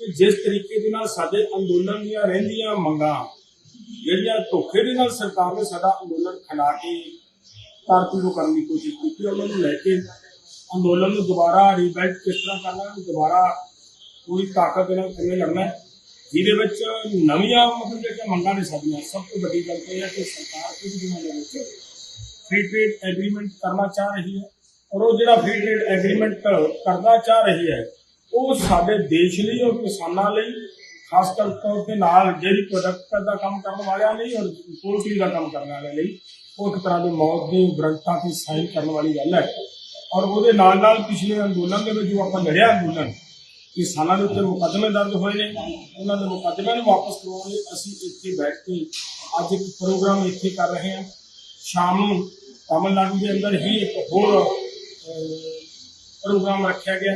ਕਿ ਜਿਸ ਤਰੀਕੇ ਦੇ ਨਾਲ ਸਾਡੇ ਅੰਦੋਲਨ ਦੀਆਂ ਰਹਿੰਦੀਆਂ ਮੰਗਾਂ, ਜਿਹੜੀਆਂ ਧੋਖੇ ਦੇ ਨਾਲ ਸਰਕਾਰ ਨੇ ਸਾਡਾ ਅੰਦੋਲਨ ਖਿਲਾ ਕੇ ਕਾਰਤੂਰ ਕਰਨ ਦੀ ਕੋਸ਼ਿਸ਼ ਕੀਤੀ, ਉਹਨਾਂ ਨੂੰ ਲੈ ਕੇ ਅੰਦੋਲਨ ਨੂੰ ਦੁਬਾਰਾ ਰੀਬੈਲਟ ਕਿਸ ਤਰ੍ਹਾਂ ਕਰਨਾ, ਦੁਬਾਰਾ ਪੂਰੀ ਤਾਕਤ ਨਾਲ ਕਿਵੇਂ ਲੜਨਾ ਜਿਹਦੇ ਵਿੱਚ ਨਵੀਆਂ ਮਤਲਬ ਜਿਹੜੀਆਂ ਮੰਗਾਂ ਨੇ ਸਾਡੀਆਂ, ਸਭ ਤੋਂ ਵੱਡੀ ਗੱਲ ਇਹ ਹੈ ਕਿ ਸਰਕਾਰ ਕੁਝ ਦਿਨਾਂ ਦੇ ਵਿੱਚ ਫ੍ਰੀ ਟ੍ਰੇਡ ਐਗਰੀਮੈਂਟ ਕਰਨਾ ਚਾਹ ਰਹੀ ਹੈ ਔਰ ਉਹ ਜਿਹੜਾ ਫ੍ਰੀ ਟ੍ਰੇਡ ਐਗਰੀਮੈਂਟ ਕਰਨਾ ਚਾਹ ਰਹੀ ਹੈ ਉਹ ਸਾਡੇ ਦੇਸ਼ ਲਈ ਔਰ ਕਿਸਾਨਾਂ ਲਈ, ਖਾਸ ਕਰ ਤੌਰ ਤੇ ਨਾਲ ਜਿਹੜੀ ਪ੍ਰੋਡਕਟ ਦਾ ਕੰਮ ਕਰਨ ਵਾਲਿਆਂ ਲਈ ਔਰ ਪੋਲਟਰੀ ਦਾ ਕੰਮ ਕਰਨ ਵਾਲਿਆਂ ਲਈ, ਉਹ ਇੱਕ ਤਰ੍ਹਾਂ ਦੇ ਮੌਤ ਦੇ ਗਰੰਟਾਂ ਤੇ ਸਾਈਨ ਕਰਨ ਵਾਲੀ ਗੱਲ ਹੈ। ਔਰ ਉਹਦੇ ਨਾਲ ਨਾਲ ਪਿਛਲੇ ਅੰਦੋਲਨ ਦੇ ਵਿੱਚ ਜੋ ਆਪਾਂ ਲੜਿਆ ਅੰਦੋਲਨ, ਕਿਸਾਨਾਂ ਦੇ ਉੱਤੇ ਮੁਕੱਦਮੇ ਦਰਜ ਹੋਏ ਨੇ, ਉਹਨਾਂ ਦੇ ਮੁਕੱਦਮਿਆਂ ਨੂੰ ਵਾਪਸ ਕਰਵਾਉਣ ਲਈ ਅਸੀਂ ਇੱਥੇ ਬੈਠ ਕੇ ਅੱਜ ਇੱਕ ਪ੍ਰੋਗਰਾਮ ਇੱਥੇ ਕਰ ਰਹੇ ਹਾਂ। ਸ਼ਾਮ ਨੂੰ ਤਾਮਿਲਨਾਡੂ ਦੇ ਅੰਦਰ ਹੀ ਇੱਕ ਹੋਰ ਪ੍ਰੋਗਰਾਮ ਰੱਖਿਆ ਗਿਆ।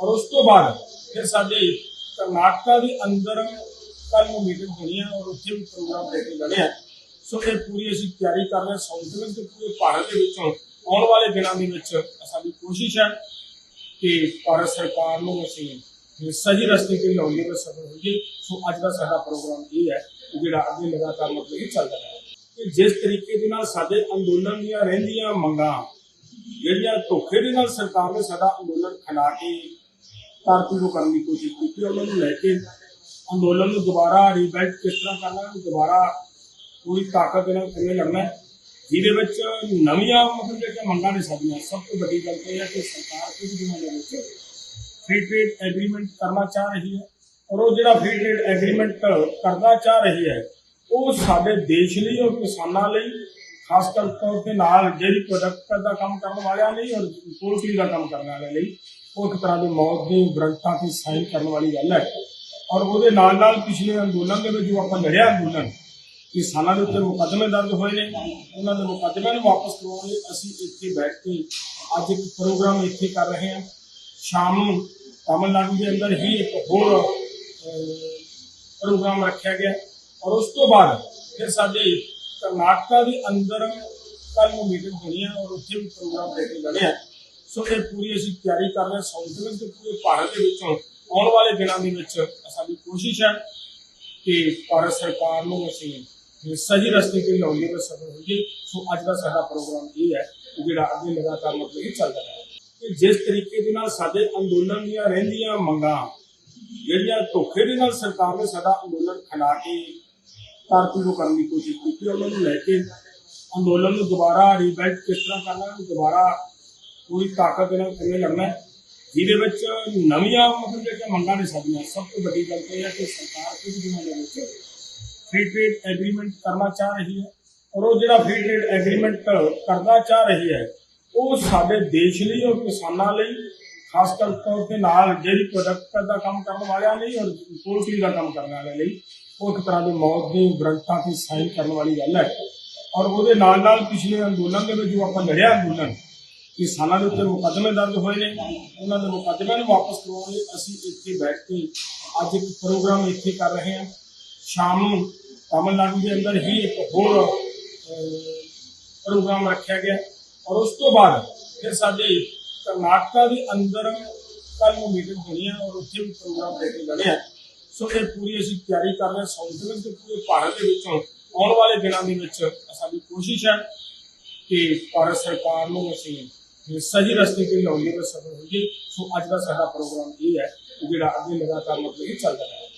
ਔਰ ਉਸ ਤੋਂ ਬਾਅਦ ਫਿਰ ਸਾਡੇ ਕਰਨਾਟਕਾ ਦੇ ਅੰਦਰ ਕੱਲ ਨੂੰ ਮੀਟਿੰਗ ਹੋਣੀ ਹੈ ਔਰ ਉੱਥੇ ਵੀ ਪ੍ਰੋਗਰਾਮ ਲੈ ਕੇ ਲੜਿਆ ਸੋ ਇਹ ਪੂਰੀ ਅਸੀਂ ਤਿਆਰੀ ਕਰ ਰਹੇ ਹਾਂ। ਸਾਊਥ ਪੂਰੇ ਭਾਰਤ ਦੇ ਵਿੱਚੋਂ ਆਉਣ ਵਾਲੇ ਦਿਨਾਂ ਦੇ ਵਿੱਚ ਸਾਡੀ ਕੋਸ਼ਿਸ਼ ਹੈ ਕਿ ਭਾਰਤ ਸਰਕਾਰ ਨੂੰ ਅਸੀਂ ਸਹੀ ਰਸਤੇ ਤੇ ਲਿਆਉਣ ਦੇ ਸਫਲ ਹੋਈਏ। ਸੋ ਅੱਜ ਦਾ ਸਾਡਾ ਪ੍ਰੋਗਰਾਮ ਇਹ ਹੈ ਜਿਹੜਾ ਅੱਗੇ ਲਗਾਤਾਰ ਮਤਲਬ ਕਿ ਚੱਲਦਾ ਰਹੇ। ਕਿ ਜਿਸ ਤਰੀਕੇ ਦੇ ਨਾਲ ਸਾਡੇ ਅੰਦੋਲਨ ਦੀਆਂ ਰਹਿੰਦੀਆਂ ਮੰਗਾਂ, ਜਿਹੜੀਆਂ ਧੋਖੇ ਦੇ ਨਾਲ ਸਰਕਾਰ ਨੇ ਸਾਡਾ ਅੰਦੋਲਨ ਖਿਲਾ ਕੇ ਕਾਰਤੂਰ ਕਰਨ ਦੀ ਕੋਸ਼ਿਸ਼ ਕੀਤੀ, ਉਹਨਾਂ ਨੂੰ ਲੈ ਕੇ ਅੰਦੋਲਨ ਨੂੰ ਦੁਬਾਰਾ ਰੀਬੈਲਟ ਕਿਸ ਤਰ੍ਹਾਂ ਕਰਨਾ ਹੈ ਦੁਬਾਰਾ ਪੂਰੀ ਤਾਕਤ ਨਾਲ ਕਿਵੇਂ ਲੜਨਾ ਹੈ, ਜਿਹਦੇ ਵਿੱਚ ਨਵੀਆਂ ਮਤਲਬ ਜਿਹੜੀਆਂ ਮੰਗਾਂ ਨੇ ਸਾਡੀਆਂ, ਸਭ ਤੋਂ ਵੱਡੀ ਗੱਲ ਇਹ ਹੈ ਕਿ ਸਰਕਾਰ ਕੁਝ ਦਿਨਾਂ ਦੇ ਵਿੱਚ ਫ੍ਰੀ ਟ੍ਰੇਡ ਐਗਰੀਮੈਂਟ ਕਰਨਾ ਚਾਹ ਰਹੀ ਹੈ ਔਰ ਉਹ ਜਿਹੜਾ ਫ੍ਰੀ ਟ੍ਰੇਡ ਐਗਰੀਮੈਂਟ ਕਰਨਾ ਚਾਹ ਰਹੀ ਹੈ, ਉਹ ਸਾਡੇ ਦੇਸ਼ ਲਈ ਔਰ ਕਿਸਾਨਾਂ ਲਈ ਖਾਸ ਕਰ ਤੌਰ ਤੇ ਨਾਲ ਜਿਹੜੀ ਪ੍ਰੋਡਕਟ ਦਾ ਕੰਮ ਕਰਨ ਵਾਲਿਆਂ ਲਈ ਔਰ ਪੋਲਟਰੀ ਦਾ ਕੰਮ ਕਰਨ ਵਾਲਿਆਂ ਲਈ, ਉਹ ਇੱਕ ਤਰ੍ਹਾਂ ਦੇ ਮੌਤ ਦੇ ਗਰੰਟਾਂ ਤੇ ਸਾਈਨ ਕਰਨ ਵਾਲੀ ਗੱਲ ਹੈ। ਔਰ ਉਹਦੇ ਨਾਲ ਨਾਲ ਪਿਛਲੇ ਅੰਦੋਲਨ ਦੇ ਵਿੱਚ ਜੋ ਆਪਾਂ ਲੜਿਆ ਅੰਦੋਲਨ, ਕਿਸਾਨਾਂ ਦੇ ਉੱਤੇ ਮੁਕੱਦਮੇ ਦਰਜ ਹੋਏ ਨੇ। ਉਹਨਾਂ ਦੇ ਮੁਕੱਦਮਿਆਂ ਨੂੰ ਵਾਪਸ ਕਰਵਾਉਣ ਲਈ ਅਸੀਂ ਇੱਥੇ ਬੈਠ ਕੇ ਅੱਜ ਇੱਕ ਪ੍ਰੋਗਰਾਮ ਇੱਥੇ ਕਰ ਰਹੇ ਹਾਂ। ਸ਼ਾਮ ਨੂੰ ਤਾਮਿਲਨਾਡੂ ਦੇ ਅੰਦਰ ਹੀ ਇੱਕ ਹੋਰ ਪ੍ਰੋਗਰਾਮ ਰੱਖਿਆ ਗਿਆ। ਔਰ ਉਸ ਤੋਂ ਬਾਅਦ ਫਿਰ ਸਾਡੇ ਕਰਨਾਟਕਾ ਦੇ ਅੰਦਰ ਕੱਲ ਨੂੰ ਮੀਟਿੰਗ ਹੋਣੀ ਹੈ ਔਰ ਉੱਥੇ ਵੀ ਪ੍ਰੋਗਰਾਮ ਲੈ ਕੇ ਲੜਿਆ ਸੋ ਇਹ ਪੂਰੀ ਅਸੀਂ ਤਿਆਰੀ ਕਰ ਰਹੇ ਹਾਂ। ਸਾਊਥ ਦੇ ਪੂਰੇ ਭਾਰਤ ਦੇ ਵਿੱਚੋਂ ਆਉਣ ਵਾਲੇ ਦਿਨਾਂ ਦੇ ਵਿੱਚ ਸਾਡੀ ਕੋਸ਼ਿਸ਼ ਹੈ ਕਿ ਭਾਰਤ ਸਰਕਾਰ ਨੂੰ ਅਸੀਂ ਸਹੀ ਰਸਤੇ ਤੇ ਲਿਆਉਣ ਦੇ ਸਫਲ ਹੋਈਏ। ਸੋ ਅੱਜ ਦਾ ਸਾਡਾ ਪ੍ਰੋਗਰਾਮ ਇਹ ਹੈ ਜਿਹੜਾ ਅੱਗੇ ਲਗਾਤਾਰ ਮਤਲਬ ਇਹ ਚੱਲਦਾ ਹੈ ਕਿ ਜਿਸ ਤਰੀਕੇ ਦੇ ਨਾਲ ਸਾਡੇ ਅੰਦੋਲਨ ਦੀਆਂ ਰਹਿੰਦੀਆਂ ਮੰਗਾਂ, ਜਿਹੜੀਆਂ ਧੋਖੇ ਦੇ ਨਾਲ ਸਰਕਾਰ ਨੇ ਸਾਡਾ ਅੰਦੋਲਨ ਖਿਲਾ ਕੇ ਕਾਰਤੂਰ ਕਰਨ ਦੀ ਕੋਸ਼ਿਸ਼ ਕੀਤੀ, ਉਹਨਾਂ ਨੂੰ ਲੈ ਕੇ ਅੰਦੋਲਨ ਨੂੰ ਦੁਬਾਰਾ ਰੀਬੈਲਟ ਕਿਸ ਤਰ੍ਹਾਂ ਕਰਨਾ ਹੈ ਦੁਬਾਰਾ ਪੂਰੀ ਤਾਕਤ ਨਾਲ ਕਿਵੇਂ ਲੜਨਾ ਹੈ, ਜਿਹਦੇ ਵਿੱਚ ਨਵੀਆਂ ਮਤਲਬ ਜਿਹੜੀਆਂ ਮੰਗਾਂ ਨੇ ਸਾਡੀਆਂ, ਸਭ ਤੋਂ ਵੱਡੀ ਗੱਲ ਇਹ ਹੈ ਕਿ ਸਰਕਾਰ ਕੁਝ ਦਿਨਾਂ ਦੇ ਵਿੱਚ ਫ੍ਰੀ ਟ੍ਰੇਡ ਐਗਰੀਮੈਂਟ ਕਰਨਾ ਚਾਹ ਰਹੀ ਹੈ ਔਰ ਉਹ ਜਿਹੜਾ ਫ੍ਰੀ ਟ੍ਰੇਡ ਐਗਰੀਮੈਂਟ ਕਰਨਾ ਚਾਹ ਰਹੀ ਹੈ, ਉਹ ਸਾਡੇ ਦੇਸ਼ ਲਈ ਔਰ ਕਿਸਾਨਾਂ ਲਈ ਖਾਸ ਕਰ ਤੌਰ ਤੇ ਨਾਲ ਜਿਹੜੀ ਪ੍ਰੋਡਕਟ ਦਾ ਕੰਮ ਕਰਨ ਵਾਲਿਆਂ ਲਈ ਔਰ ਪੋਲਟਰੀ ਦਾ ਕੰਮ ਕਰਨ ਵਾਲਿਆਂ ਲਈ, ਉਹ ਇੱਕ ਤਰ੍ਹਾਂ ਦੇ ਮੌਤ ਦੇ ਗਰੰਟਾਂ ਤੇ ਸਾਈਨ ਕਰਨ ਵਾਲੀ ਗੱਲ ਹੈ। ਔਰ ਉਹਦੇ ਨਾਲ ਨਾਲ ਪਿਛਲੇ ਅੰਦੋਲਨ ਦੇ ਵਿੱਚ ਜੋ ਆਪਾਂ ਲੜਿਆ ਅੰਦੋਲਨ ਕਿਸਾਨਾਂ ਦੇ ਉੱਤੇ ਮੁਕੱਦਮੇ ਦਰਜ ਹੋਏ ਨੇ, ਉਹਨਾਂ ਦੇ ਮੁਕੱਦਮਿਆਂ ਨੂੰ ਵਾਪਸ ਕਰਵਾਉਣ ਲਈ ਅਸੀਂ ਇੱਥੇ ਬੈਠ ਕੇ ਅੱਜ ਇੱਕ ਪ੍ਰੋਗਰਾਮ ਇੱਥੇ ਕਰ ਰਹੇ ਹਾਂ। ਸ਼ਾਮ ਨੂੰ ਤਾਮਿਲਨਾਡੂ ਦੇ ਅੰਦਰ ਹੀ ਇੱਕ ਹੋਰ ਪ੍ਰੋਗਰਾਮ ਰੱਖਿਆ ਗਿਆ। ਔਰ ਉਸ ਤੋਂ ਬਾਅਦ ਫਿਰ ਸਾਡੇ ਕਰਨਾਟਕਾ ਦੇ ਅੰਦਰ ਕੱਲ ਨੂੰ ਮੀਟਿੰਗ ਹੋਣੀ ਹੈ ਔਰ ਉੱਥੇ ਵੀ ਪ੍ਰੋਗਰਾਮ ਲੈ ਕੇ ਲੜਿਆ ਸੋ ਇਹ ਪੂਰੀ ਅਸੀਂ ਤਿਆਰੀ ਕਰ ਰਹੇ ਹਾਂ। ਸਾਊਥ ਦੇ ਪੂਰੇ ਭਾਰਤ ਦੇ ਵਿੱਚੋਂ ਆਉਣ ਵਾਲੇ ਦਿਨਾਂ ਦੇ ਵਿੱਚ ਸਾਡੀ ਕੋਸ਼ਿਸ਼ ਹੈ ਕਿ ਭਾਰਤ ਸਰਕਾਰ ਨੂੰ ਅਸੀਂ ਸਹੀ ਰਸਤੇ ਤੇ ਲਿਆਉਣ ਦੇ ਸਫਲ ਹੋਈਏ। ਸੋ ਅੱਜ ਦਾ ਸਾਡਾ ਪ੍ਰੋਗਰਾਮ ਇਹ ਹੈ ਜਿਹੜਾ ਅੱਗੇ ਲਗਾਤਾਰ ਮਤਲਬ ਇਹ ਚੱਲਦਾ ਰਹੇ।